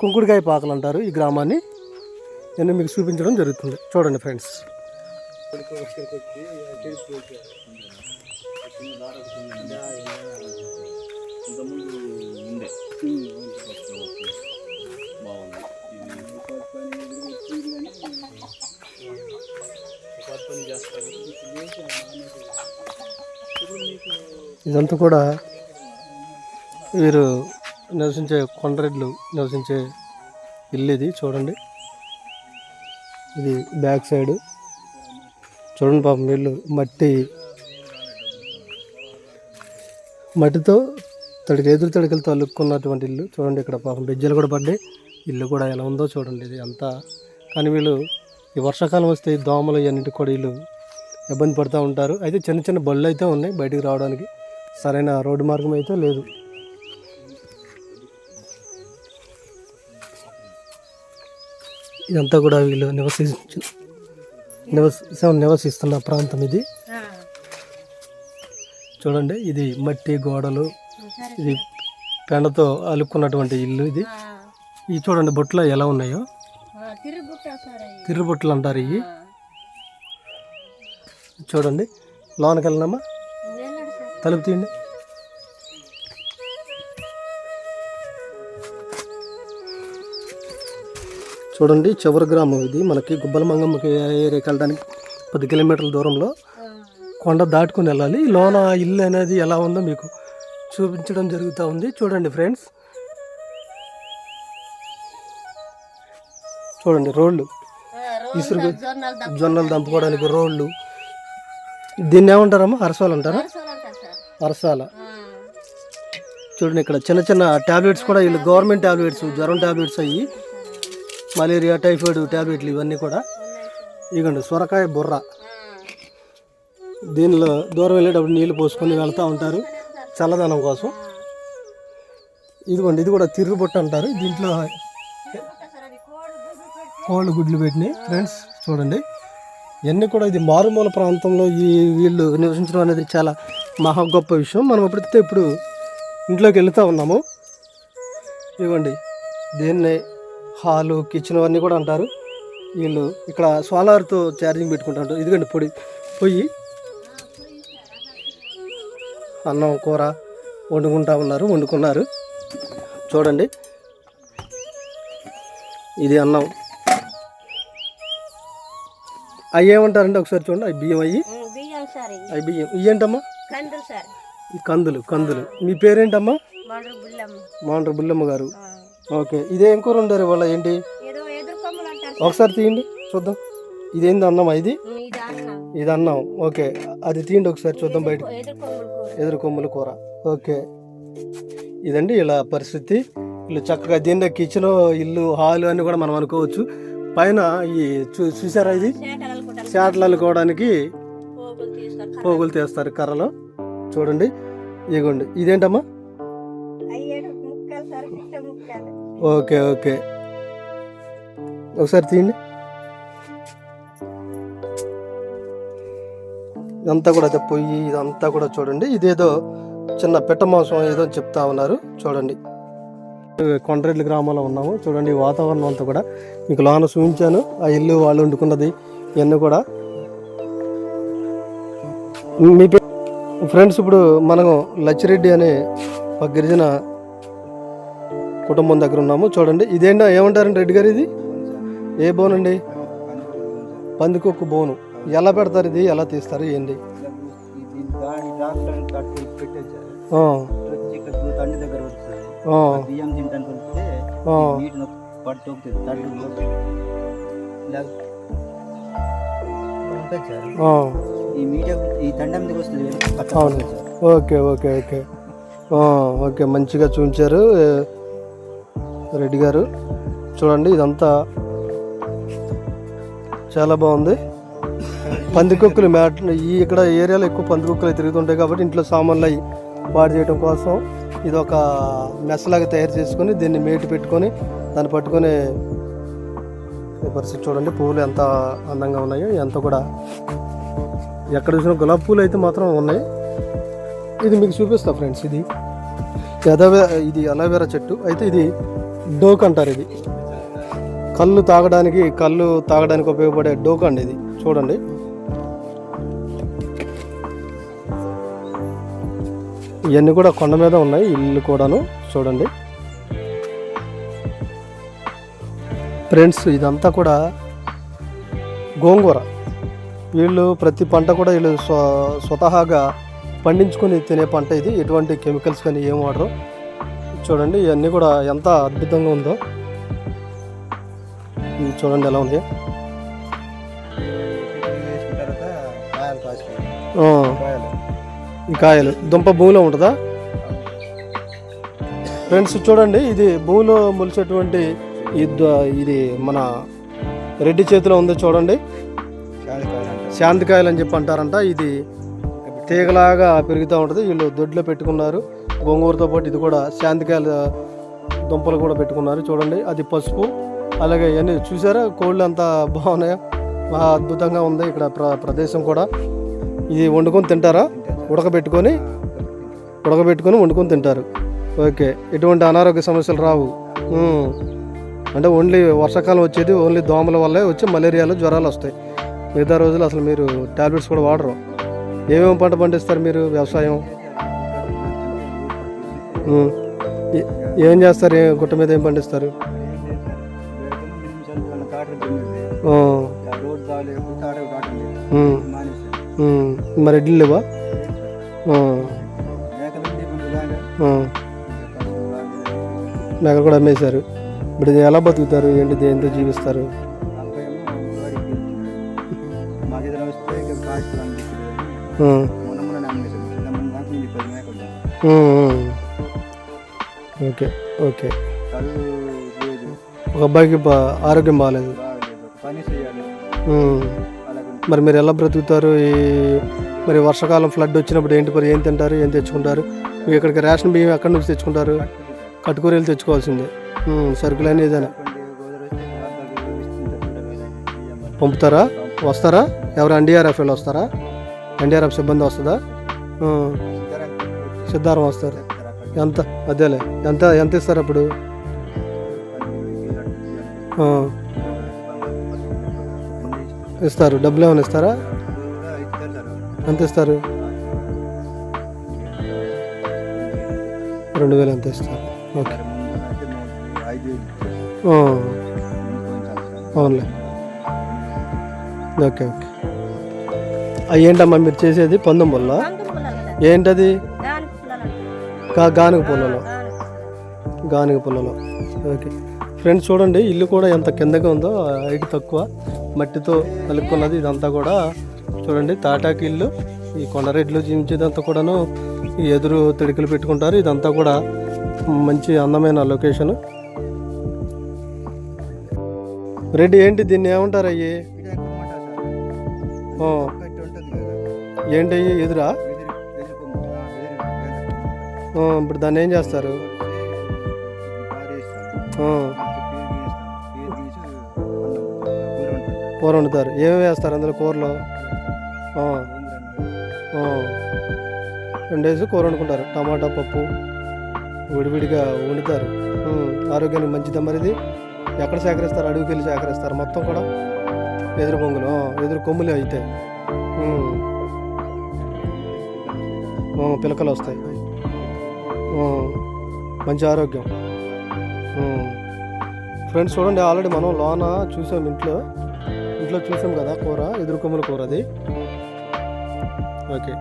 కుంకుడుకాయ పాకలు అంటారు ఈ గ్రామాన్ని. నేను మీకు చూపించడం జరుగుతుంది. చూడండి ఫ్రెండ్స్. ఇదంతా కూడా వీరు నివసించే కొండరెడ్లు నివసించే ఇల్లు ఇది చూడండి. ఇది బ్యాక్ సైడ్. చూడండి పాపం వీళ్ళు మట్టి మట్టితో తడికి ఎదురు తడికలతో అల్లుకున్నటువంటి ఇల్లు. చూడండి ఇక్కడ పాపం బెజ్జలు కూడా పడ్డాయి. ఇల్లు కూడా ఎలా ఉందో చూడండి ఇది అంతా. కానీ వీళ్ళు ఈ వర్షాకాలం వస్తే దోమలు ఇవన్నిటి కూడా వీళ్ళు ఇబ్బంది పడుతూ ఉంటారు. అయితే చిన్న చిన్న బళ్ళు అయితే ఉన్నాయి బయటికి రావడానికి. సరైన రోడ్డు మార్గం అయితే లేదు. ఇదంతా కూడా వీళ్ళు నివసించు నివస నివసిస్తున్న ప్రాంతం ఇది. చూడండి ఇది మట్టి గోడలు ఇది పెండతో అలుక్కున్నటువంటి ఇల్లు ఇది. ఈ చూడండి బొట్లు ఎలా ఉన్నాయో. తిరుగు బొట్లు అంటారు ఇవి. చూడండి లోనకి వెళ్ళినామా తలుపు తీయండి. చూడండి చివరి గ్రామం ఇది. మనకి గుబ్బల మంగమ్మకి ఏరియాకి వెళ్ళడానికి పది కిలోమీటర్ల దూరంలో కొండ దాటుకుని వెళ్ళాలి. లోన ఇల్లు అనేది ఎలా ఉందో మీకు చూపించడం జరుగుతూ ఉంది. చూడండి ఫ్రెండ్స్. చూడండి రోడ్లు. ఇసురు జొన్నలు దంపుకోవడానికి రోడ్లు. దీన్ని ఏమంటారమ్మా? అరసాలు అంటారా? అరసాల. చూడండి ఇక్కడ చిన్న చిన్న ట్యాబ్లెట్స్ కూడా వీళ్ళు గవర్నమెంట్ టాబ్లెట్స్ జ్వరం టాబ్లెట్స్ అయ్యి మలేరియా టైఫాయిడ్ టాబ్లెట్లు ఇవన్నీ కూడా. ఇగండి సొరకాయ బుర్ర. దీనిలో దూరం వెళ్ళేటప్పుడు నీళ్ళు పోసుకొని వెళ్తూ ఉంటారు చల్లదనం కోసం. ఇదిగోండి ఇది కూడా తిరుగుబొట్టు అంటారు. దీంట్లో కోళ్ళు గుడ్లు పెట్టినాయి. ఫ్రెండ్స్ చూడండి. ఇవన్నీ కూడా ఇది మారుమూల ప్రాంతంలో ఈ వీళ్ళు నివసించడం అనేది చాలా మహా గొప్ప విషయం. మనం ఎప్పుడైతే ఇప్పుడు ఇంట్లోకి వెళ్తూ ఉన్నాము ఇవ్వండి దీన్నే హాలు కిచెన్ అన్నీ కూడా అంటారు. వీళ్ళు ఇక్కడ సోలార్తో ఛార్జింగ్ పెట్టుకుంటారు. ఇదిగోండి పొడి పొయ్యి. అన్నం కూర వండుకుంటా ఉన్నారు వండుకున్నారు. చూడండి. ఇది అన్నం. అవి ఏమంటారండి ఒకసారి చూడండి. అవి బియ్యం అయ్యి. అవి బియ్యం. ఇవి ఏంటమ్మా? కందులు కందులు మీ పేరేంటమ్మా? మాండ్ర బుల్లమ్మ. గారు. ఓకే. ఇదేం కూర ఉండరు వాళ్ళ ఏంటి? ఒకసారి తీయండి చూద్దాం. ఇదేంది అన్నమా ఇది? ఇది అన్నం. అన్నం. ఓకే. అది తీయండి ఒకసారి చూద్దాం బయట. ఎదురు కొమ్మలు కూర. ఓకే. ఇదండి ఇలా పరిస్థితి. ఇల్లు చక్కగా దీనిలో కిచెన్ ఇల్లు హాల్ అని కూడా మనం అనుకోవచ్చు. పైన ఈ చూ చూసారా ఇది? చేటలు అల్లుకోవడానికి పోగులు తీస్తారు కర్రలో. చూడండి. ఇగోండి. ఇదేంటమ్మా? ముక్కలు ముక్కలు ఓకే ఓకే. ఒకసారి తీయండి. ఇదంతా కూడా అదే పొయ్యి ఇదంతా కూడా చూడండి. ఇదేదో చిన్న పెట్ట మాంసం ఏదో చెప్తా ఉన్నారు. చూడండి. కొండరెడ్ల గ్రామంలో ఉన్నాము. చూడండి వాతావరణం అంతా కూడా. మీకు లోన చూపించాను. ఆ ఇల్లు వాళ్ళు వండుకున్నది ఇవన్నీ కూడా. మీ ఫ్రెండ్స్ ఇప్పుడు మనం లచ్చిరెడ్డి అనే ఒక గిరిజన కుటుంబం దగ్గర ఉన్నాము. చూడండి ఇదేంటో ఏమంటారండి రెడ్డి గారు ఇది? ఏ బోన్ అండి? పందికొక్కు బోను. ఎలా పెడతారు ఇది? ఎలా తీస్తారు? ఏంటి. Okay okay okay. ఓకే మంచిగా చూపించారు రెడ్డి గారు. చూడండి ఇదంతా చాలా బాగుంది. పందికొక్కులు మ్యాట్ ఈ ఇక్కడ ఏరియాలో ఎక్కువ పందికొక్కులు తిరుగుతుంటాయి కాబట్టి ఇంట్లో సామాన్లు అవి పాడు చేయడం కోసం ఇది ఒక మెస్లాగా తయారు చేసుకొని దీన్ని మేటు పెట్టుకొని దాన్ని పట్టుకొని పరిస్థితి చూడండి పువ్వులు ఎంత అందంగా ఉన్నాయో ఎంత కూడా ఎక్కడ చూసినా గులాబీ పూలు అయితే మాత్రం ఉన్నాయి. ఇది మీకు చూపిస్తా ఫ్రెండ్స్ ఇది అదవే ఇది అలోవెరా చెట్టు. అయితే ఇది డోక్ అంటారు ఇది. కళ్ళు తాగడానికి కళ్ళు తాగడానికి ఉపయోగపడే డోక్ అండి ఇది. చూడండి. ఇవన్నీ కూడా కొండ మీద ఉన్నాయి ఇల్లు కూడాను. చూడండి. ఫ్రెండ్స్ ఇదంతా కూడా గోంగూర. వీళ్ళు ప్రతి పంట కూడా వీళ్ళు స్వ- స్వతహాగా పండించుకొని తినే పంట ఇది. ఎటువంటి కెమికల్స్ కానీ ఏం వాడరు. చూడండి ఇవన్నీ కూడా ఎంత అద్భుతంగా ఉందో. చూడండి ఎలా ఉంది. కాయలు ఈ కాయలు. దుంప భూమిలో ఉంటుందా? ఫ్రెండ్స్ చూడండి ఇది భూమిలో మొలిచేటువంటి ఇది మన రెడ్డి చేతిలో ఉంది చూడండి. కాయలు శాంతికాయలు అని చెప్పి అంటారంట. ఇది తీగలాగా పెరుగుతూ ఉంటుంది. వీళ్ళు దొడ్లో పెట్టుకున్నారు. గోంగూరతో పాటు ఇది కూడా శాంతికాయల దుంపలు కూడా పెట్టుకున్నారు. చూడండి అది పసుపు. అలాగే ఇవన్నీ చూసారా? కోళ్ళు అంతా బాగున్నాయా? బాగా అద్భుతంగా ఉంది ఇక్కడ ప్ర ప్రదేశం కూడా. ఇది వండుకొని తింటారా? ఉడకబెట్టుకొని ఉడకబెట్టుకొని వండుకొని తింటారు. ఓకే ఎటువంటి అనారోగ్య సమస్యలు రావు. అంటే ఓన్లీ వర్షాకాలం వచ్చేది ఓన్లీ దోమల వల్లే వచ్చి మలేరియాలు జ్వరాలు వస్తాయి. మిగతా రోజులు అసలు మీరు టాబ్లెట్స్ కూడా వాడరు. ఏమేమి పంట పండిస్తారు మీరు వ్యవసాయం? ఏ- చేస్తారు? గుట్ట మీద ఏం పండిస్తారు. మరి ఇడ్లీ లేవా? మేకలు కూడా అమ్మేశారు. ఇప్పుడు ఎలా బతుకుతారు? ఏంటి దేంతో జీవిస్తారు? Okay okay. కళ్ళు లేదు. ఒక అబ్బాయికి బా- ఆరోగ్యం బాగాలేదు బాగలేదు పని చేయాలి. ఉమ్. అలాగే. మరి మీరు ఎలా బ్రతుకుతారు? ఈ మరి వర్షాకాలం ఫ్లడ్ వచ్చినప్పుడు ఏంటి మరి ఏం తింటారు ఏం తెచ్చుకుంటారు? మీరు ఇక్కడికి రేషన్ బియ్యం ఎక్కడి నుంచి తెచ్చుకుంటారు? కట్టుకూరలు తెచ్చుకోవాల్సిందే. ఉమ్, సరుకులని ఏదైనా. పంపుతారా? వస్తారా? ఎవరు ఎన్డీఆర్ఎఫ్ వాళ్ళు వస్తారా? ఎన్డీఆర్ఎఫ్ సిబ్బంది వస్తుందా? ఉమ్, సిద్ధారం వస్తారు. ఎంత? అదేలే. ఎంత? ఎంత ఇస్తారు అప్పుడు? ఇస్తారు. డబ్బులు ఏమైనా ఇస్తారా? ఎంత ఇస్తారు? రెండు వేలు ఎంత ఇస్తారు? ఓకే. అవునులే. Okay okay. అవి ఏంటమ్మా మీరు చేసేది? పందెం వల్ల ఏంటది? గా గానుగ పొలలో గానుగ పొలలో ఓకే. ఫ్రెండ్స్ చూడండి ఇల్లు కూడా ఎంత కిందగా ఉందో హైట్ తక్కువ. మట్టితో కలుపుకున్నది ఇదంతా కూడా. చూడండి తాటాకి ఇల్లు. ఈ కొండరెడ్లు జీవించేదంతా కూడాను ఈ ఎదురు తిడికలు పెట్టుకుంటారు. ఇదంతా కూడా మంచి అందమైన లొకేషన్. రెడ్డి ఏంటి దీన్ని ఏమంటారు అయ్యి? ఏంటి అయ్యి? ఎదురా? ఇప్పుడు దాన్ని ఏం చేస్తారు? కూర వండుతారు. ఏమేమి వేస్తారు అందులో కూరలో? ఆ. రెండేసి కూర వండుకుంటారు. టమాటా పప్పు విడివిడిగా వండుతారు. ఆరోగ్యానికి మంచిదా మరి ఇది ఎక్కడ సేకరిస్తారు? అడవికి వెళ్ళి సేకరిస్తారు మొత్తం కూడా? ఎదురు పొంగులు ఎదురు కొమ్ములు అయితే. పిలకలు వస్తాయి. మంచి ఆరోగ్యం. ఫ్రెండ్స్ చూడండి ఆల్రెడీ మనం లోన చూసాం ఇంట్లో. ఇంట్లో చూసాం కదా కూర ఎదురుకొమ్మల కూర అది. ఓకే.